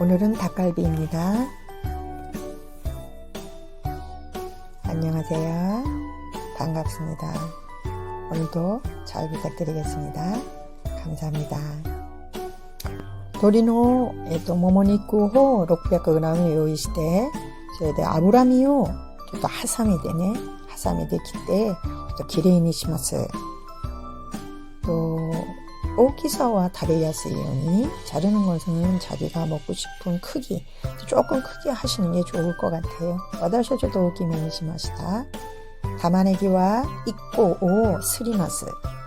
오늘은 닭갈비입니다. 안녕하세요. 반갑습니다. 오늘도 잘 부탁드리겠습니다. 감사합니다. 鶏の、えっと、もも肉を 600g 用意して、それで脂身をちょっとハサミでね、ハサミで切って、ちょっときれいにします。と 오기사와 다베야스 의원이 자르는 것은 자기가 먹고 싶은 크기, 조금 크게 하시는 게 좋을 것 같아요. 와다셔저도 기메니시마시다. 다마네기와 익고 오 스리마스.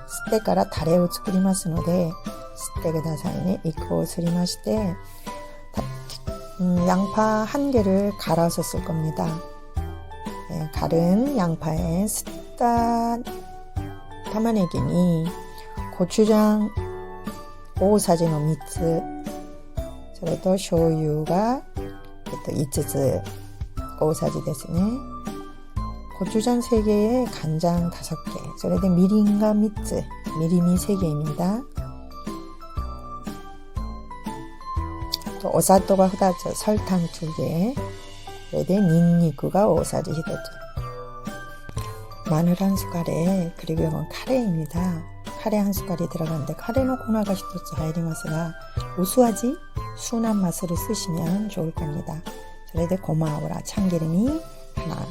스테카라 다레오 츠쿠리마스노데 스테게 다사이니 익고 스리마시테 음, 양파 한 개를 갈아서 쓸 겁니다. 네, 갈은 양파에 스타 다마네기니 고추장 大さじの3つそれと醤油が、えっと、5つ大さじですね고추장 3개에 간장 5개 それでみりんが3つ 미림이 3개입니다 또 오사토가 2つ 설탕 2개 それで 닌니쿠가 大さじ1つ 마늘 한 숟갈에 그리고 이건 카레입니다. 카레 한 숟갈이 들어가는데 카레는 고나가 히토츠 하이리마스가 우수하지 순한 맛으로 쓰시면 좋을 겁니다. 그래도 고마워라 참기름이 하나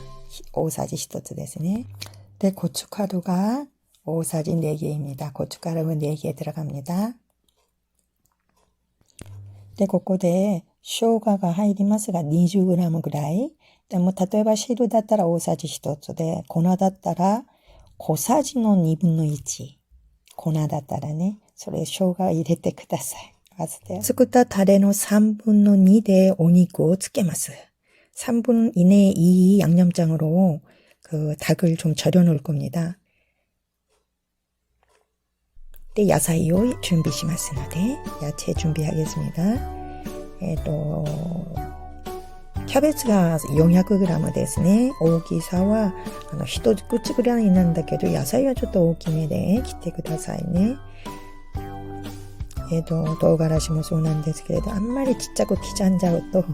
오사지 히토츠 ですね. 네, 고춧가루가 오사지 4개입니다. 고춧가루는 4개 들어갑니다. 네, ここで生姜が入りますが 20g ぐらいでも例えば汁だったら大さじ1つで粉だったら小さじの2分の1 粉だったらねそれ生姜入れてくださいまずで作ったタレの3分の2でお肉をつけます 3분 이내에 이 양념장으로 그 닭을 좀 절여 놓을 겁니다. 네, 야사이を 준비しますので 야채 준비하겠습니다. 에, 또 キャベツが 400g ですね。大きさは、あの、一口ぐらいなんだけど、野菜はちょっと大きめで切ってくださいね。えっ、と、唐辛子もそうなんですけれど、あんまりちっちゃく刻んじゃうと、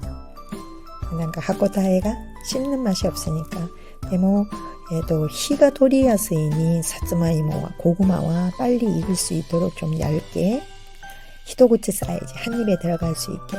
なんか歯応えが씹는 맛이 없으니까. でも、えっ、と、火が取りやすいに、さつまいもは、고구마와 빨리 익을 수 있도록 좀 얇게,一口サイズ、한 입에 들어갈 수 있게,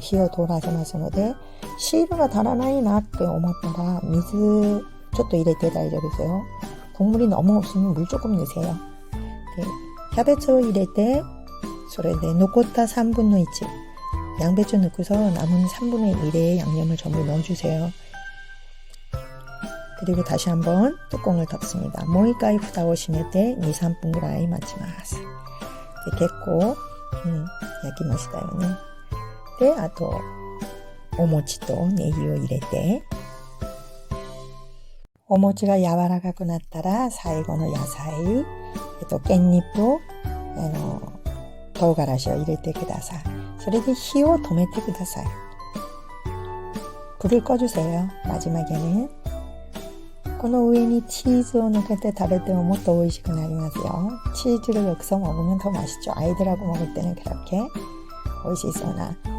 火を通らせますので、シールが足らないなって思ったら水ちょっと入れて大丈夫ですよ. 국물이 너무 없으면 물 조금 넣으세요. 네, キャベツを入れて それで 残った 3분의 1 양배추 넣고서 남은 3분의 1의 양념을 전부 넣어주세요. 그리고 다시 한번 뚜껑을 덮습니다. 모이까이 후다오 심에て 2, 3분 ぐらい待ちます. 네, 됐고 음, 焼きましたよ ね. 네, あとお餅とネギを入れて、お餅が柔らかくなったら、最後の野菜、えっと、깻잎と、あの、唐辛子を入れてください。それで火を止めてください。불을꺼주세요마지막에는この上にチーズを乗せて食べてももっと美味しくなりますよ。チーズ를 여기서 먹으면 더 맛있죠. 아이들하고 먹을 때는 그렇게 美味しそうな。